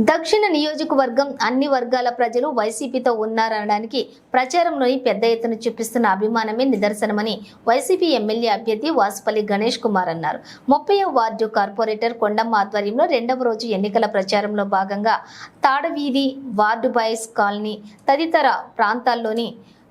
దక్షిణ నియోజకవర్గం అన్ని వర్గాల ప్రజలు వైసీపీతో ఉన్నారనడానికి ప్రచారంలోని పెద్ద ఎత్తున చూపిస్తున్న అభిమానమే నిదర్శనమని వైసీపీ ఎమ్మెల్యే అభ్యర్థి వాసుపల్లి గణేష్ కుమార్ అన్నారు. ముప్పై వార్డు కార్పొరేటర్ కొండమ్మ ఆధ్వర్యంలో రెండవ రోజు ఎన్నికల ప్రచారంలో భాగంగా తాడవీధి వార్డు బాయ్స్ కాలనీ తదితర ప్రాంతాల్లోని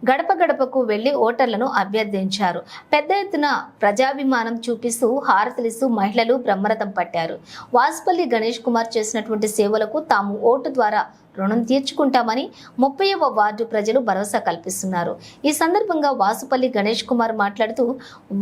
గడప గడపకు వెళ్ళి ఓటర్లను అభ్యర్థించారు. పెద్ద ఎత్తున ప్రజాభిమానం చూపిస్తూ హారతలిస్తూ మహిళలు బ్రహ్మరథం పట్టారు. వాసుపల్లి గణేష్ కుమార్ చేసినటువంటి సేవలకు తాము ఓటు ద్వారా రుణం తీర్చుకుంటామని ముప్పైవ వార్డు ప్రజలు భరోసా కల్పిస్తున్నారు. ఈ సందర్భంగా వాసుపల్లి గణేష్ కుమార్ మాట్లాడుతూ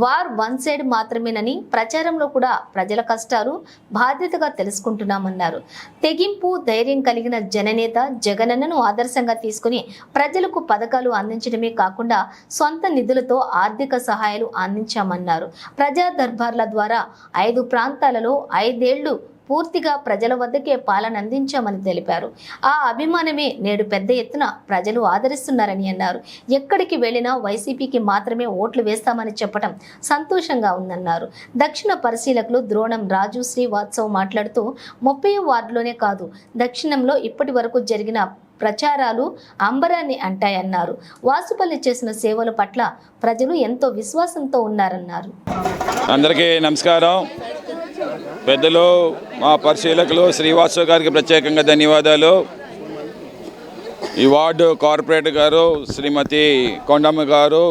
వార్ వన్ సైడ్ మాత్రమేనని ప్రచారంలో కూడా ప్రజల కష్టాలు బాధ్యతగా తెలుసుకుంటున్నామన్నారు. తెగింపు ధైర్యం కలిగిన జననేత జగనన్నను ఆదర్శంగా తీసుకుని ప్రజలకు పథకాలు అందించడమే కాకుండా సొంత నిధులతో ఆర్థిక సహాయాలు అందించామన్నారు. ప్రజా దర్బార్ల ద్వారా ఐదు ప్రాంతాలలో ఐదేళ్ళు పూర్తిగా ప్రజల వద్దకే పాలన అందించామని తెలిపారు. ఆ అభిమానమే నేడు పెద్ద ఎత్తున ప్రజలు ఆదరిస్తున్నారని అన్నారు. ఎక్కడికి వెళ్ళినా వైసీపీకి మాత్రమే ఓట్లు వేస్తామని చెప్పడం సంతోషంగా ఉందన్నారు. దక్షిణ పరిశీలకులు ద్రోణం రాజు శ్రీవాత్సవ్ మాట్లాడుతూ ముప్పై వార్డులోనే కాదు దక్షిణంలో ఇప్పటి వరకు జరిగిన ప్రచారాలు అంబరాన్ని అంటాయన్నారు. వాసుపల్లి చేసిన సేవల పట్ల ప్రజలు ఎంతో విశ్వాసంతో ఉన్నారన్నారు. అందరికీ నమస్కారం. పెద్దలు మా పరిశీలకులు శ్రీవాసు గారికి ప్రత్యేకంగా ధన్యవాదాలు. ఈ వార్డు కార్పొరేటర్ గారు శ్రీమతి కొండమ్మ గారు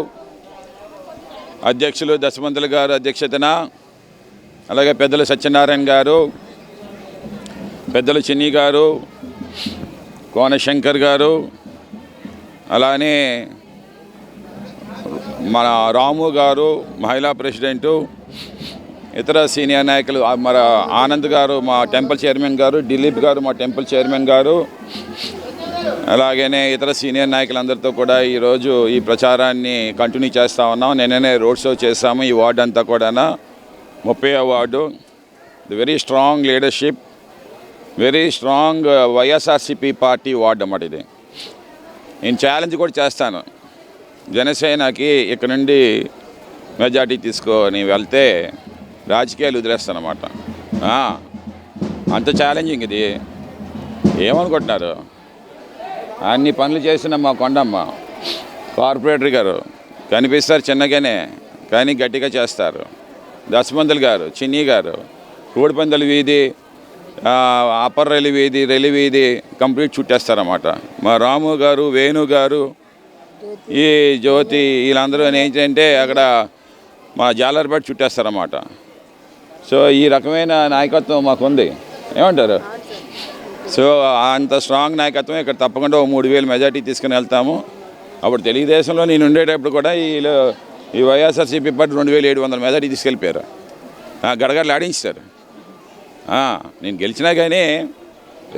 అధ్యక్షులు దశమంతులు గారు అధ్యక్షతన అలాగే పెద్దలు సత్యనారాయణ గారు పెద్దలు చిన్ని గారు కోనశంకర్ గారు అలానే మన రాము గారు మహిళా ప్రెసిడెంటు ఇతర సీనియర్ నాయకులు మన ఆనంద్ గారు మా టెంపుల్ చైర్మన్ గారు దిలీప్ గారు మా టెంపుల్ చైర్మన్ గారు అలాగనే ఇతర సీనియర్ నాయకులందరితో కూడా ఈరోజు ఈ ప్రచారాన్ని కంటిన్యూ చేస్తూ ఉన్నాం. నిన్ననే రోడ్ షో చేస్తాము ఈ వార్డు అంతా కూడా ముప్పై ward. Very strong leadership very strong YSRCP party ward అన్నమాట ఇది. నేను ఛాలెంజ్ కూడా చేస్తాను. జనసేనకి ఇక్కడ నుండి మెజార్టీ తీసుకొని వెళ్తే రాజకీయాలు వదిలేస్తానమాట అంత ఛాలెంజింగ్ ఇది. ఏమనుకుంటున్నారు? అన్ని పనులు చేసిన మా కొండమ్మ. కార్పొరేటర్ గారు కనిపిస్తారు చిన్నగానే కానీ గట్టిగా చేస్తారు. దశమంతులు గారు చిన్ని గారు కోడిపందల వీధి అప్పర్ రైలు వీధి రైలు వీధి కంప్లీట్ చుట్టేస్తారన్నమాట. మా రాము గారు వేణు గారు ఈ జ్యోతి వీళ్ళందరూ ఏంటంటే అక్కడ మా జాలర్పేట చుట్టేస్తారన్నమాట. సో ఈ రకమైన నాయకత్వం మాకుంది. ఏమంటారు? సో అంత స్ట్రాంగ్ నాయకత్వం ఇక్కడ తప్పకుండా ఓ మూడు వేలు మెజార్టీ తీసుకుని వెళ్తాము. అప్పుడు తెలుగుదేశంలో నేను ఉండేటప్పుడు కూడా వీళ్ళు ఈ వైఎస్ఆర్సీపీ పార్టీ రెండు వేల ఏడు వందల మెజార్టీ తీసుకెళ్ళిపోయారు. గడగడలు ఆడించారు నేను గెలిచినా కానీ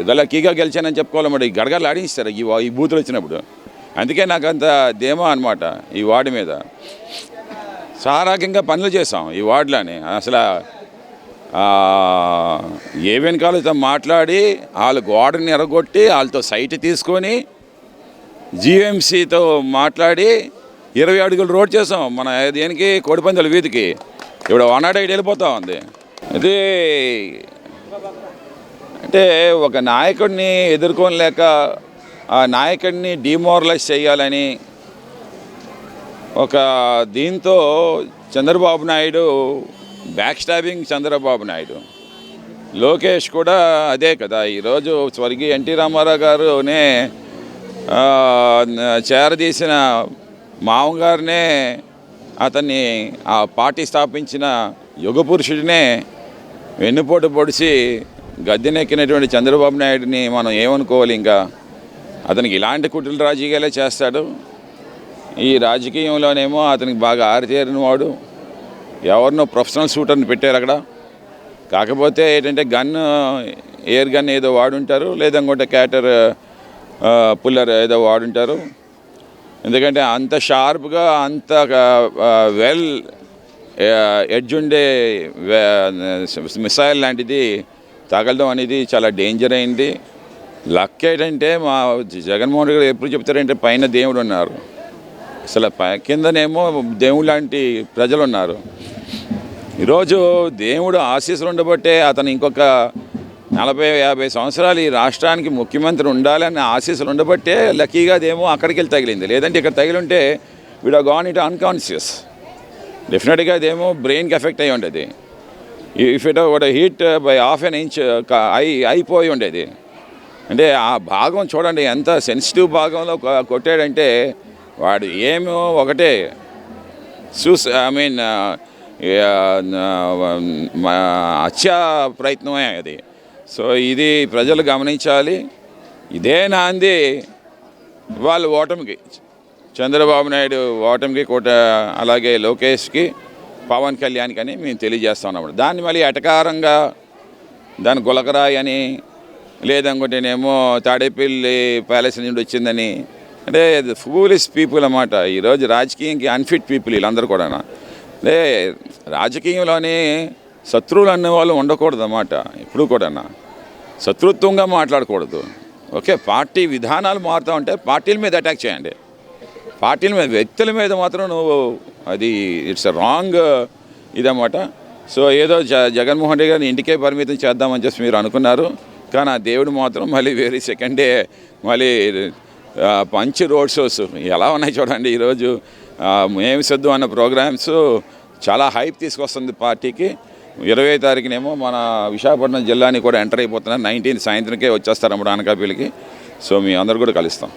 ఏదో లక్కీగా గెలిచానని చెప్పుకోవాలి మరి. గడగడలు ఆడించారు ఈ ఈ బూతులు వచ్చినప్పుడు. అందుకే నాకు అంత ధీమా అనమాట ఈ వార్డు మీద. సారాకంగా పనులు చేసాం ఈ వార్డులోని. అసలు ఏ వెనకాలతో మాట్లాడి వాళ్ళ గోడని ఎరగొట్టి వాళ్ళతో సైట్ తీసుకొని జీఎంసీతో మాట్లాడి ఇరవై అడుగులు రోడ్ చేసాం. మన దేనికి? కోడిపందుల వీధికి. ఇప్పుడు వన్ నాట్ ఎయిట్ వెళ్ళిపోతా ఉంది. ఇది అంటే ఒక నాయకుడిని ఎదుర్కోలేక ఆ నాయకుడిని డిమోరలైజ్ చేయాలని ఒక దీంతో చంద్రబాబు నాయుడు బ్యాక్ స్టాబింగ్ చంద్రబాబు నాయుడు. లోకేష్ కూడా అదే కదా ఈరోజు స్వర్గీయ ఎన్టీ రామారావు గారునే చేరదీసిన మామగారినే అతన్ని ఆ పార్టీ స్థాపించిన యుగ పురుషుడినే వెన్నుపోటు పొడిచి గద్దెనెక్కినటువంటి చంద్రబాబు నాయుడిని మనం ఏమనుకోవాలి ఇంకా? అతనికి ఇలాంటి కుట్రలు రాజకీయాలే చేస్తాడు. ఈ రాజకీయంలోనేమో అతనికి బాగా ఆరితేరిన వాడు ఎవరినో ప్రొఫెషనల్ షూటర్ని పెట్టారు అక్కడ. కాకపోతే ఏంటంటే గన్ ఎయిర్ గన్ ఏదో వాడుంటారు లేదా ఇంకోటి క్యాటర్ పుల్లర్ ఏదో వాడుంటారు. ఎందుకంటే అంత షార్ప్గా అంత వెల్ ఎడ్జ్ ఉండే మిసైల్ లాంటిది తగలడం అనేది చాలా డేంజర్ అయింది. లక్ ఏంటంటే మా జగన్మోహన్ రెడ్డి గారు ఎప్పుడు చెప్తారంటే పైన దేవుడు ఉన్నారు. అసలు పై కిందనేమో దేవుడు లాంటి ప్రజలు ఉన్నారు ఈరోజు దేవుడు ఆశీస్సులు ఉండబట్టే అతను ఇంకొక నలభై యాభై సంవత్సరాలు ఈ రాష్ట్రానికి ముఖ్యమంత్రి ఉండాలని ఆశీస్సులు ఉండబట్టే లక్కీగా అదేమో అక్కడికి వెళ్ళి తగిలింది. లేదంటే ఇక్కడ తగిలింటే వీడ్ గాన్ ఇట్ అన్కాన్షియస్. డెఫినెట్గా అదేమో బ్రెయిన్కి ఎఫెక్ట్ అయి ఉండేది. ఇఫ్ ఇట్ ఒక hit by half an inch అయి అయిపోయి ఉండేది. అంటే ఆ భాగం చూడండి ఎంత సెన్సిటివ్ భాగంలో కొ- కొట్టాడంటే వాడు ఏమో ఒకటే. చూస్ ఐ మీన్ హత్యా ప్రయత్నమే అది. సో ఇది ప్రజలు గమనించాలి. ఇదే నాంది వాళ్ళు ఓటమికి. చంద్రబాబు నాయుడు ఓటమికి కోట అలాగే లోకేష్కి పవన్ కళ్యాణ్కి అని మేము తెలియజేస్తా ఉన్నాం. దాన్ని మళ్ళీ అటకారంగా దాని గులకరాయి అని లేదనుకుంటేనేమో తాడేపల్లి ప్యాలెస్ నుండి వచ్చిందని అంటే ఫూలిస్ పీపుల్ అన్నమాట. ఈరోజు రాజకీయంకి అన్ఫిట్ పీపుల్ వీళ్ళందరూ కూడా అంటే రాజకీయంలోని శత్రువులు అనే వాళ్ళు ఉండకూడదు అన్నమాట ఎప్పుడు కూడా శత్రుత్వంగా మాట్లాడకూడదు. ఓకే పార్టీ విధానాలు మారుతూ ఉంటే పార్టీల మీద అటాక్ చేయండి. పార్టీల మీద వ్యక్తుల మీద మాత్రం నువ్వు అది ఇట్స్ రాంగ్ ఇదన్నమాట. సో ఏదో జ జగన్మోహన్ రెడ్డి గారిని ఇంటికే పరిమితం చేద్దామని చెప్పి మీరు అనుకున్నారు. కానీ ఆ దేవుడు మాత్రం మళ్ళీ వేరే సెకండ్ డే మళ్ళీ ఆ, రోడ్ షోస్ ఎలా ఉన్నాయి చూడండి ఈరోజు. మేము సిద్ధం అన్న ప్రోగ్రామ్స్ చాలా హైప్ తీసుకొస్తుంది పార్టీకి. ఇరవై తారీఖునేమో మన విశాఖపట్నం జిల్లాని కూడా ఎంటర్ అయిపోతున్నారు. నైన్టీన్ సాయంత్రంకే వచ్చేస్తారు అన్నమాట అనకాపల్లికి సో మీ అందరు కూడా కలుస్తాం.